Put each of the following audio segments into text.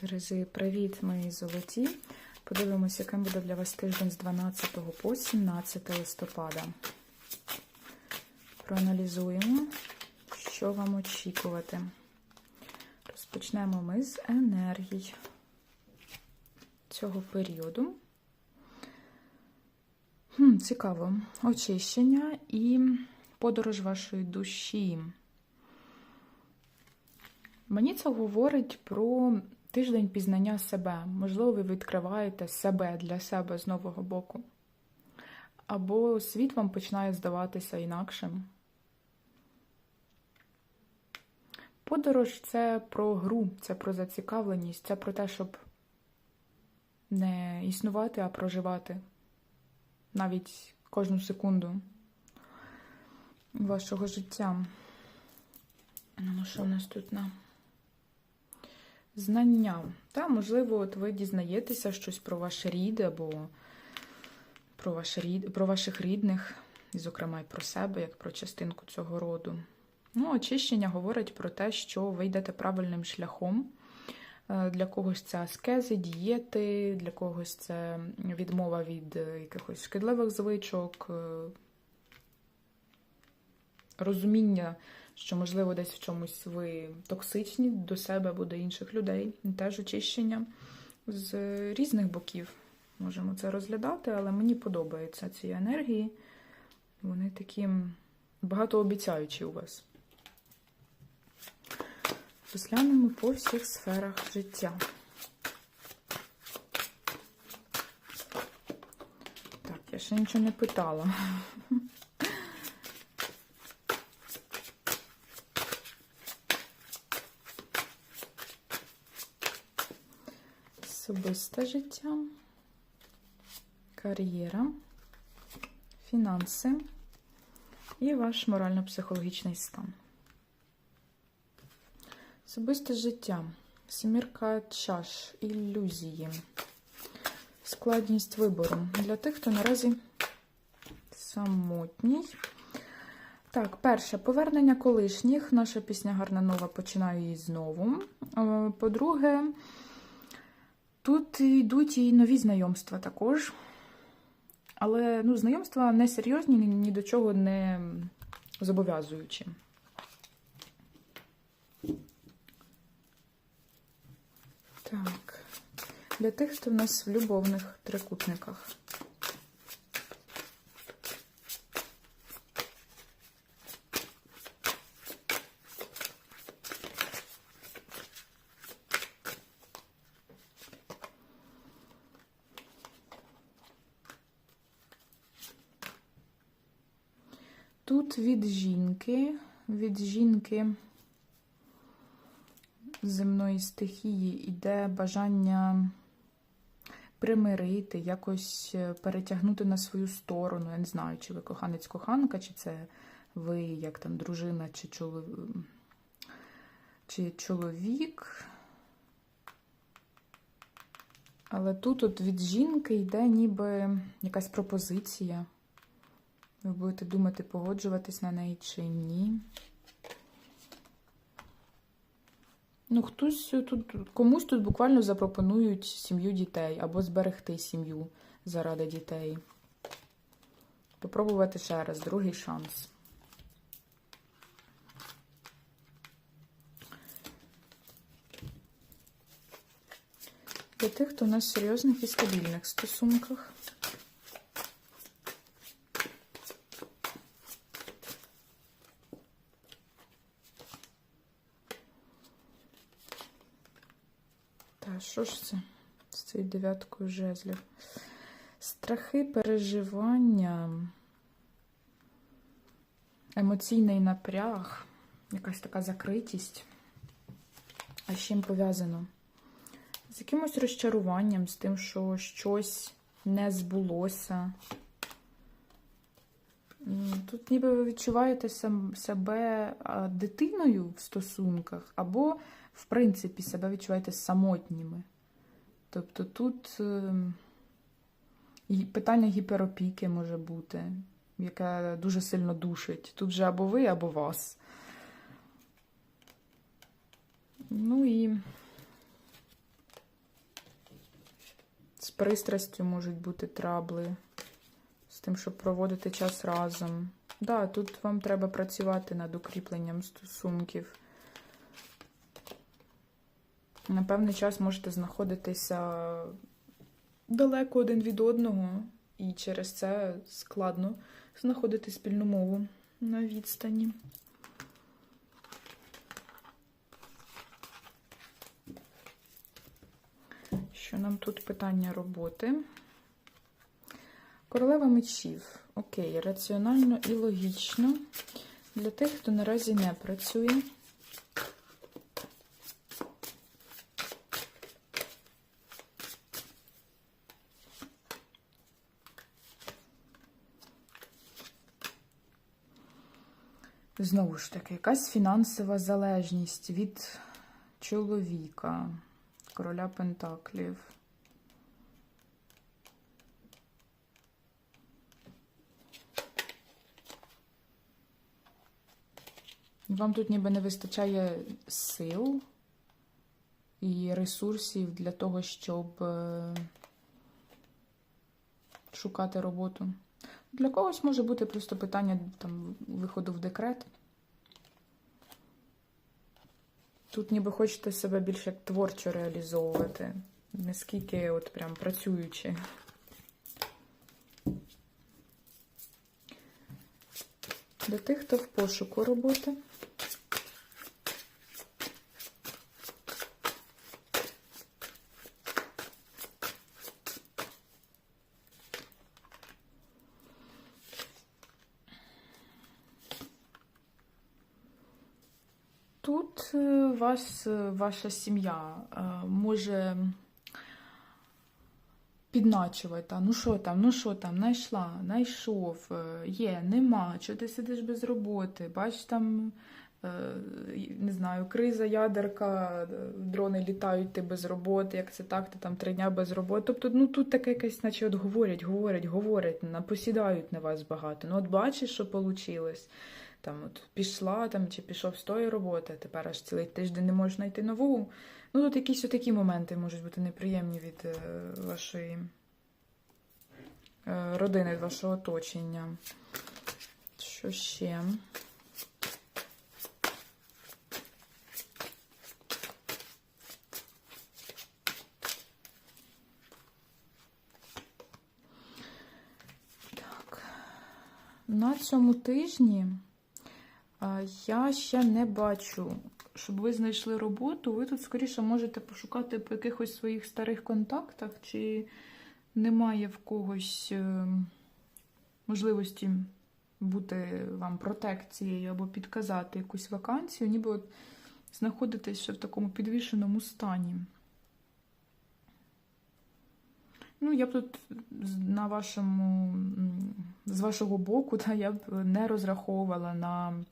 Терези, привіт, мої золоті. Подивимося, яким буде для вас тиждень з 12 по 17 листопада. Проаналізуємо, що вам очікувати. Розпочнемо ми з енергій цього періоду. Хм, Цікаво. Очищення і подорож вашої душі. Мені це говорить про тиждень пізнання себе. Можливо, ви відкриваєте себе для себе з нового боку. Або світ вам починає здаватися інакшим. Подорож це про гру, це про зацікавленість, це про те, щоб не існувати, а проживати навіть кожну секунду вашого життя. Ну, що в нас тут на знання? Та, можливо, от ви дізнаєтеся щось про ваш рід або про, ваш рід, про ваших рідних, і, зокрема, і про себе, як про частинку цього роду. Ну, очищення говорить про те, що ви йдете правильним шляхом. Е, Для когось це аскези, дієти, для когось це відмова від е, якихось шкідливих звичок, е, розуміння, що, можливо, десь в чомусь ви токсичні до себе або до інших людей. Теж очищення з різних боків можемо це розглядати, але мені подобаються ці енергії. Вони такі багатообіцяючі у вас. Розглянемо по всіх сферах життя. Так, я ще нічого не питала. Особисте життя, кар'єра, фінанси і ваш морально-психологічний стан. Особисте життя, сімірка чаш, ілюзії, складність вибору для тих, хто наразі самотній. Так, перше, повернення колишніх. Наша пісня гарна нова починаю її знову. Е, По-друге, тут йдуть і нові знайомства також. Але ну, знайомства не серйозні, ні, до чого не зобов'язуючі. Так, для тих, хто в нас в любовних трикутниках. Тут від жінки, від жінки земної стихії йде бажання примирити, якось е, перетягнути на свою сторону. Я не знаю, чи ви коханець-коханка, чи це ви як там дружина, чи чоловік. Чи чоловік. Але тут от від жінки йде ніби якась пропозиція. Ви будете думати, погоджуватись на неї чи ні. Ну, хтось тут, комусь тут буквально запропонують сім'ю дітей або зберегти сім'ю заради дітей. Попробувати ще раз, другий шанс. Для тих, хто у нас серйозних і стабільних стосунках. Та що ж це з цією дев'яткою жезлів? Страхи, переживання, емоційний напряг, якась така закритість. А з чим пов'язано? З якимось розчаруванням, з тим, що щось не збулося. Тут ніби ви відчуваєте себе дитиною в стосунках, або, в принципі, себе відчуваєте самотніми. Тобто тут ем, питання гіперопіки може бути, яке дуже сильно душить. Тут же або ви, або вас. Ну і з пристрастю можуть бути трабли, з тим, щоб проводити час разом. Да, тут вам треба працювати над укріпленням стосунків. На певний час можете знаходитися далеко один від одного, і через це складно знаходити спільну мову на відстані. Що нам тут питання роботи? Королева мечів. Окей, раціонально і логічно. Для тих, хто наразі не працює. Знову ж таки, якась фінансова залежність від чоловіка, короля Пентаклів. Вам тут ніби не вистачає сил і ресурсів для того, щоб е, шукати роботу. Для когось може бути просто питання там, виходу в декрет. Тут ніби хочете себе більш як творчо реалізовувати, наскільки от прям працюючи. Для тих, хто в пошуку роботи. Тут е, вас, е, ваша сім'я е, може підначувати, ну що там, ну що там, знайшла, знайшов, є, нема, чого ти сидиш без роботи, бач там, не знаю, криза, ядерка, дрони літають, ти без роботи, як це так, ти там три дня без роботи. Тобто, ну тут таке якесь, наче от говорять, говорять, говорять, напосідають на вас багато. Ну от бачиш, що вийшло. Там от пішла там чи пішов з тої роботи, тепер аж цілий тиждень не можеш знайти нову. Ну тут якісь такі моменти можуть бути неприємні від е, вашої е, родини, від вашого оточення. Що ще? Так. На цьому тижні я ще не бачу, щоб ви знайшли роботу. Ви тут скоріше можете пошукати по якихось своїх старих контактах, чи немає в когось е, можливості бути вам протекцією або підказати якусь вакансію, ніби от знаходитесь ще в такому підвішеному стані. Ну, я б тут на вашому, з вашого боку, та, я б не розраховувала на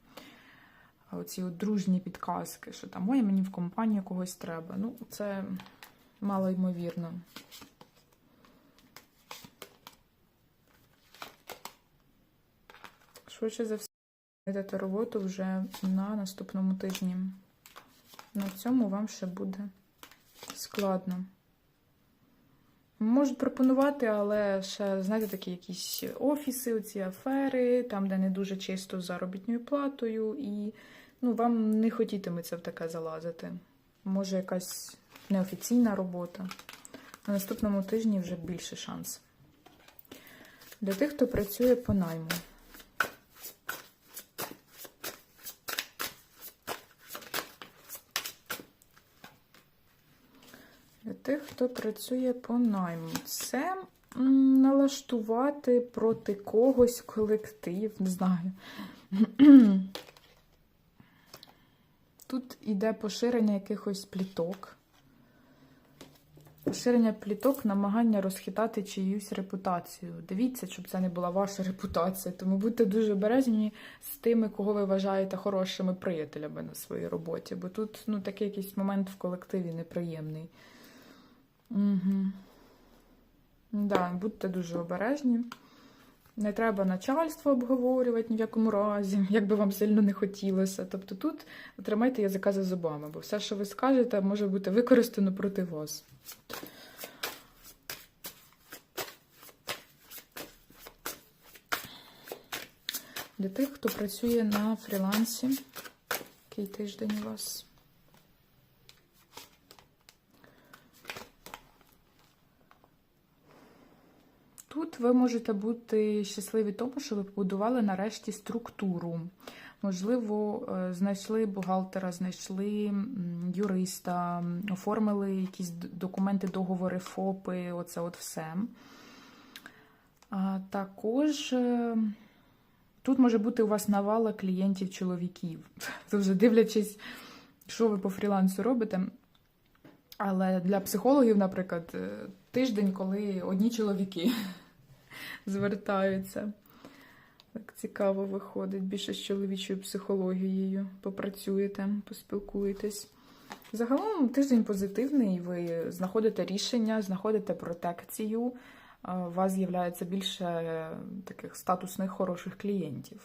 оці от дружні підказки, що там ой, мені в компанію когось треба. Ну, це мало ймовірно. Швидше за все, знайдете роботу вже на наступному тижні. На цьому вам ще буде складно. Можуть пропонувати, але ще, знаєте, такі якісь офіси, оці афери, там, де не дуже чисто з заробітною платою, і ну, вам не хотітиметься в таке залазити. Може, якась неофіційна робота. На наступному тижні вже більше шанс. Для тих, хто працює по найму. Для тих, хто працює по найму, це налаштувати проти когось колектив, не знаю. Тут іде поширення якихось пліток. Поширення пліток, намагання розхитати чиюсь репутацію. Дивіться, щоб це не була ваша репутація. Тому будьте дуже обережні з тими, кого ви вважаєте хорошими приятелями на своїй роботі. Бо тут ну, такий якийсь момент в колективі неприємний. Угу. Да, будьте дуже обережні. Не треба начальство обговорювати ні в якому разі, як би вам сильно не хотілося. Тобто тут тримайте язика за зубами, бо все, що ви скажете, може бути використано проти вас. Для тих, хто працює на фрілансі, який тиждень у вас. Ви можете бути щасливі тому, що ви побудували нарешті структуру. Можливо, е, знайшли бухгалтера, знайшли юриста, оформили якісь документи, договори, ФОПи, оце от все. А також е, тут може бути у вас навала клієнтів-чоловіків. Це вже дивлячись, що ви по фрілансу робите. Але для психологів, наприклад, е, тиждень, коли одні чоловіки звертаються. Так цікаво виходить. Більше з чоловічою психологією попрацюєте, поспілкуєтесь. Загалом тиждень позитивний, ви знаходите рішення, знаходите протекцію, у вас з'являється більше е, таких статусних хороших клієнтів.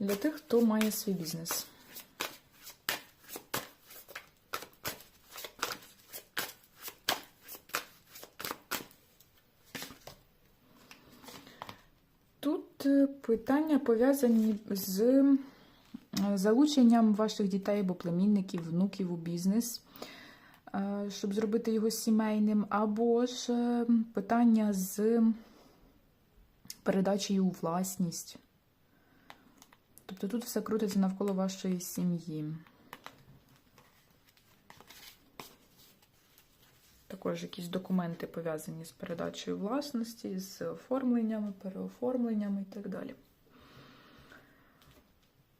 Для тих, хто має свій бізнес. Тут е, питання пов'язані з залученням ваших дітей або племінників, внуків у бізнес, е, щоб зробити його сімейним, або ж е, питання з передачею у власність. Тобто тут все крутиться навколо вашої сім'ї. Також якісь документи пов'язані з передачею власності, з оформленнями, переоформленнями і так далі.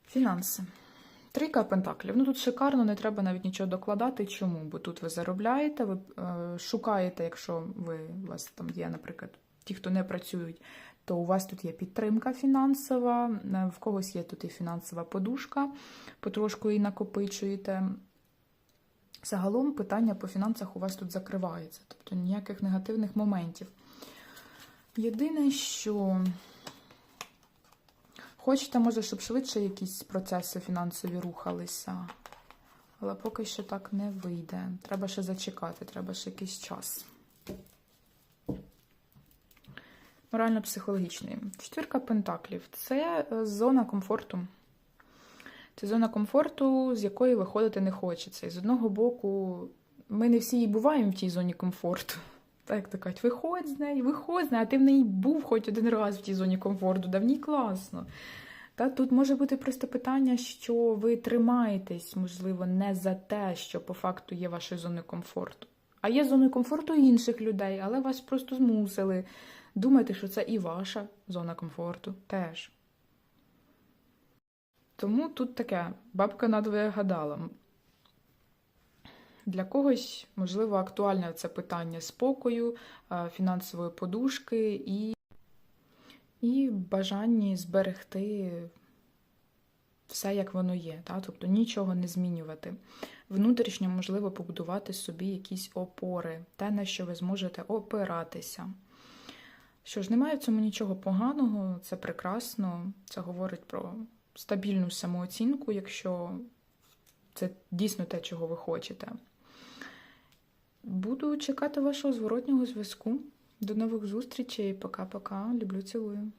Фінанси. Трійка пентаклів. Ну тут шикарно, не треба навіть нічого докладати. Чому? Бо тут ви заробляєте, ви е, шукаєте, якщо ви у вас там є, наприклад, ті, хто не працюють, то у вас тут є підтримка фінансова, е, в когось є тут і фінансова подушка, потрошку її накопичуєте. Загалом питання по фінансах у вас тут закривається, тобто ніяких негативних моментів. Єдине, що хочете, може, щоб швидше якісь процеси фінансові рухалися, але поки що так не вийде. Треба ще зачекати, треба ще якийсь час. Морально-психологічний. Четвірка пентаклів це е, зона комфорту. Це зона комфорту, з якої виходити не хочеться. І з одного боку, ми не всі і буваємо в тій зоні комфорту. Так, то кажуть, виходь з неї, виходь з неї, а ти в неї був хоч один раз в тій зоні комфорту, да в ній класно. Та тут може бути просто питання, що ви тримаєтесь, можливо, не за те, що по факту є вашою зоною комфорту. А є зоною комфорту інших людей, але вас просто змусили думати, що це і ваша зона комфорту теж. Тому тут таке бабка надвоє гадала. Для когось, можливо, актуальне це питання спокою, е, фінансової подушки і, і бажання зберегти все, як воно є. Та? Тобто нічого не змінювати. Внутрішньо можливо побудувати собі якісь опори, те, на що ви зможете опиратися. Що ж, немає в цьому нічого поганого, це прекрасно, це говорить про стабільну самооцінку, якщо це дійсно те, чого ви хочете. Буду чекати вашого зворотнього зв'язку. До нових зустрічей. Пока-пока. Люблю, цілую.